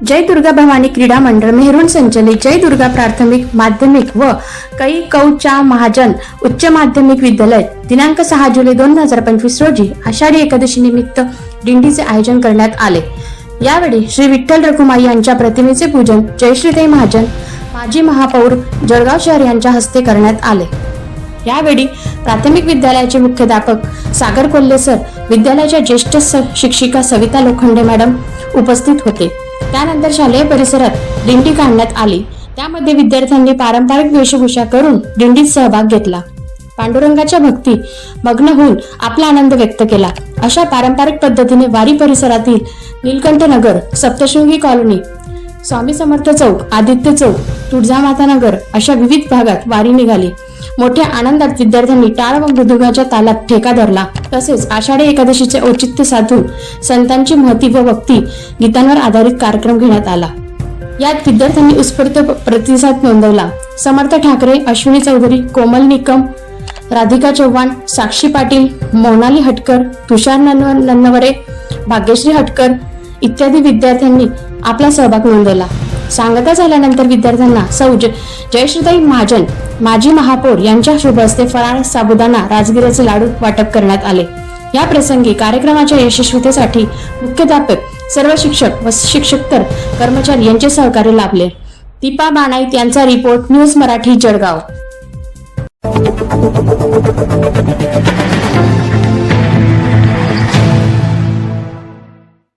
जय दुर्गा भवानी क्रीडा मंडळ मेहरून संचलित जय दुर्गा प्राथमिक माध्यमिक व कै कौचा महाजन उच्च माध्यमिक विद्यालय दिनांक सहा जुलै दोन हजार पंचवीस रोजी आषाढी एकादशी निमित्त दिंडीचे आयोजन करण्यात आले. यावेळी श्री विठ्ठल रखुमाई यांच्या प्रतिमेचे पूजन जयश्रीताई महाजन माजी महापौर जळगाव शहर यांच्या हस्ते करण्यात आले. यावेळी प्राथमिक विद्यालयाचे मुख्याध्यापक सागर कोल्हे सर विद्यालयाच्या ज्येष्ठ शिक्षिका सविता लोखंडे मॅडम उपस्थित होते. त्यानंतर शालेय परिसरात दिंडी काढण्यात आली. त्यामध्ये विद्यार्थ्यांनी पारंपरिक वेशभूषा करून दिंडीत सहभाग घेतला. पांडुरंगाच्या भक्ती मग्न होऊन आपला आनंद व्यक्त केला. अशा पारंपरिक पद्धतीने वारी परिसरातील नीलकंठ नगर सप्तशृंगी कॉलनी स्वामी समर्थ चौक आदित्य चौक तुळजामाता नगर अशा विविध भागात वारी निघाली. मोठ्या आनंदात विद्यार्थ्यांनी टाळ व मृदुगाच्या तालात ठेका धरला. तसेच आषाढी एकादशीचे औचित्य साधून संतांची महती व भक्ती गीतांवर आधारित कार्यक्रम घेण्यात आला. यात विद्यार्थ्यांनी उत्स्फूर्त प्रतिसाद नोंदवला. समर्थ ठाकरे अश्विनी चौधरी कोमल निकम राधिका चव्हाण साक्षी पाटील मोनाली हटकर तुषार नन्नवरे भाग्यश्री हटकर इत्यादी विद्यार्थ्यांनी आपला सहभाग नोंदवला. सांगता झाल्यानंतर विद्यार्थ्यांना सौज. जयश्रीताई महाजन माजी महापौर यांच्या शुभ हस्ते फराळ साबुदाना राजगिराचे लाडू वाटप करण्यात आले. या प्रसंगी कार्यक्रमाच्या यशस्वीतेसाठी मुख्याध्यापक सर्व शिक्षक व शिक्षकतर कर्मचारी यांचे सहकार्य लाभले. दीपा बाणाईत यांचा रिपोर्ट न्यूज मराठी जळगाव.